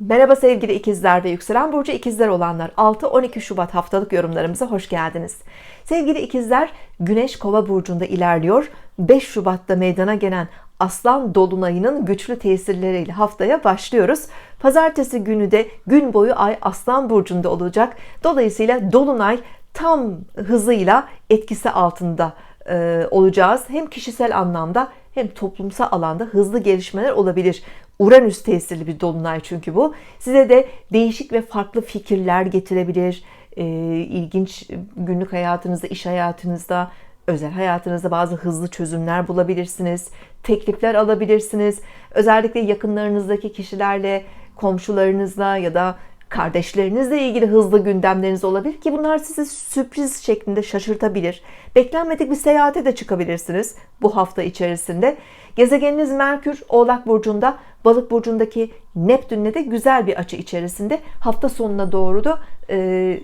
Merhaba sevgili ikizler ve yükselen burcu ikizler olanlar 6-12 Şubat haftalık yorumlarımıza hoş geldiniz. Sevgili ikizler Güneş Kova burcunda ilerliyor. 5 Şubat'ta meydana gelen Aslan Dolunay'ının güçlü tesirleriyle haftaya başlıyoruz. Pazartesi günü de gün boyu ay Aslan burcunda olacak. Dolayısıyla Dolunay tam hızıyla etkisi altında e, olacağız. Hem kişisel anlamda hem toplumsal alanda hızlı gelişmeler olabilir. Uranüs tesirli bir dolunay çünkü bu. Size de değişik ve farklı fikirler getirebilir. E, ilginç günlük hayatınızda, iş hayatınızda, özel hayatınızda bazı hızlı çözümler bulabilirsiniz. Teklifler alabilirsiniz. Özellikle yakınlarınızdaki kişilerle, komşularınızla ya da kardeşlerinizle ilgili hızlı gündemleriniz olabilir ki bunlar sizi sürpriz şeklinde şaşırtabilir. Beklenmedik bir seyahate de çıkabilirsiniz bu hafta içerisinde. Gezegeniniz Merkür Oğlak Burcu'nda, Balık Burcu'ndaki Neptün'le de güzel bir açı içerisinde. Hafta sonuna doğru da e,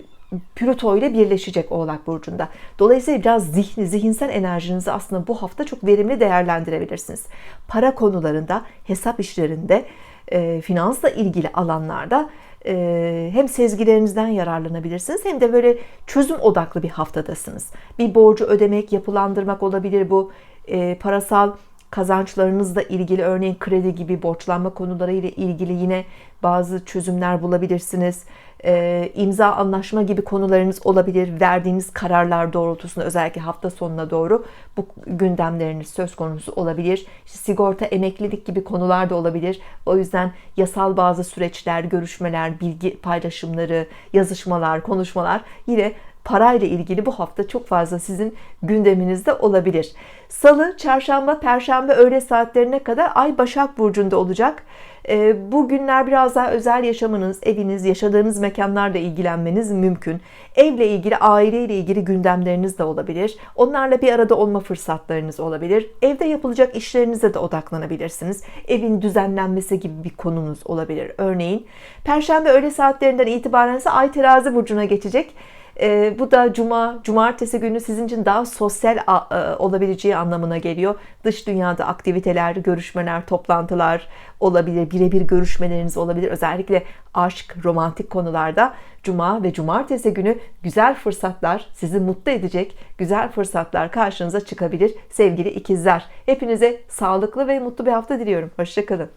Plüto ile birleşecek Oğlak Burcu'nda. Dolayısıyla biraz zihni, zihinsel enerjinizi aslında bu hafta çok verimli değerlendirebilirsiniz. Para konularında, hesap işlerinde, e, finansla ilgili alanlarda e, hem sezgilerinizden yararlanabilirsiniz hem de böyle çözüm odaklı bir haftadasınız. Bir borcu ödemek, yapılandırmak olabilir bu. E, parasal kazançlarınızla ilgili örneğin kredi gibi borçlanma konuları ile ilgili yine bazı çözümler bulabilirsiniz. E, imza anlaşma gibi konularınız olabilir. Verdiğiniz kararlar doğrultusunda özellikle hafta sonuna doğru bu gündemleriniz söz konusu olabilir. İşte sigorta, emeklilik gibi konular da olabilir. O yüzden yasal bazı süreçler, görüşmeler, bilgi paylaşımları, yazışmalar, konuşmalar yine parayla ilgili bu hafta çok fazla sizin gündeminizde olabilir. Salı, çarşamba, perşembe öğle saatlerine kadar Ay Başak Burcu'nda olacak. Ee, bu günler biraz daha özel yaşamınız, eviniz, yaşadığınız mekanlarla ilgilenmeniz mümkün. Evle ilgili, aileyle ilgili gündemleriniz de olabilir. Onlarla bir arada olma fırsatlarınız olabilir. Evde yapılacak işlerinize de odaklanabilirsiniz. Evin düzenlenmesi gibi bir konunuz olabilir. Örneğin Perşembe öğle saatlerinden itibaren ise Ay Terazi Burcu'na geçecek. E, bu da cuma, cumartesi günü sizin için daha sosyal e, olabileceği anlamına geliyor. Dış dünyada aktiviteler, görüşmeler, toplantılar olabilir. Birebir görüşmeleriniz olabilir. Özellikle aşk, romantik konularda cuma ve cumartesi günü güzel fırsatlar, sizi mutlu edecek güzel fırsatlar karşınıza çıkabilir sevgili ikizler. Hepinize sağlıklı ve mutlu bir hafta diliyorum. Hoşçakalın.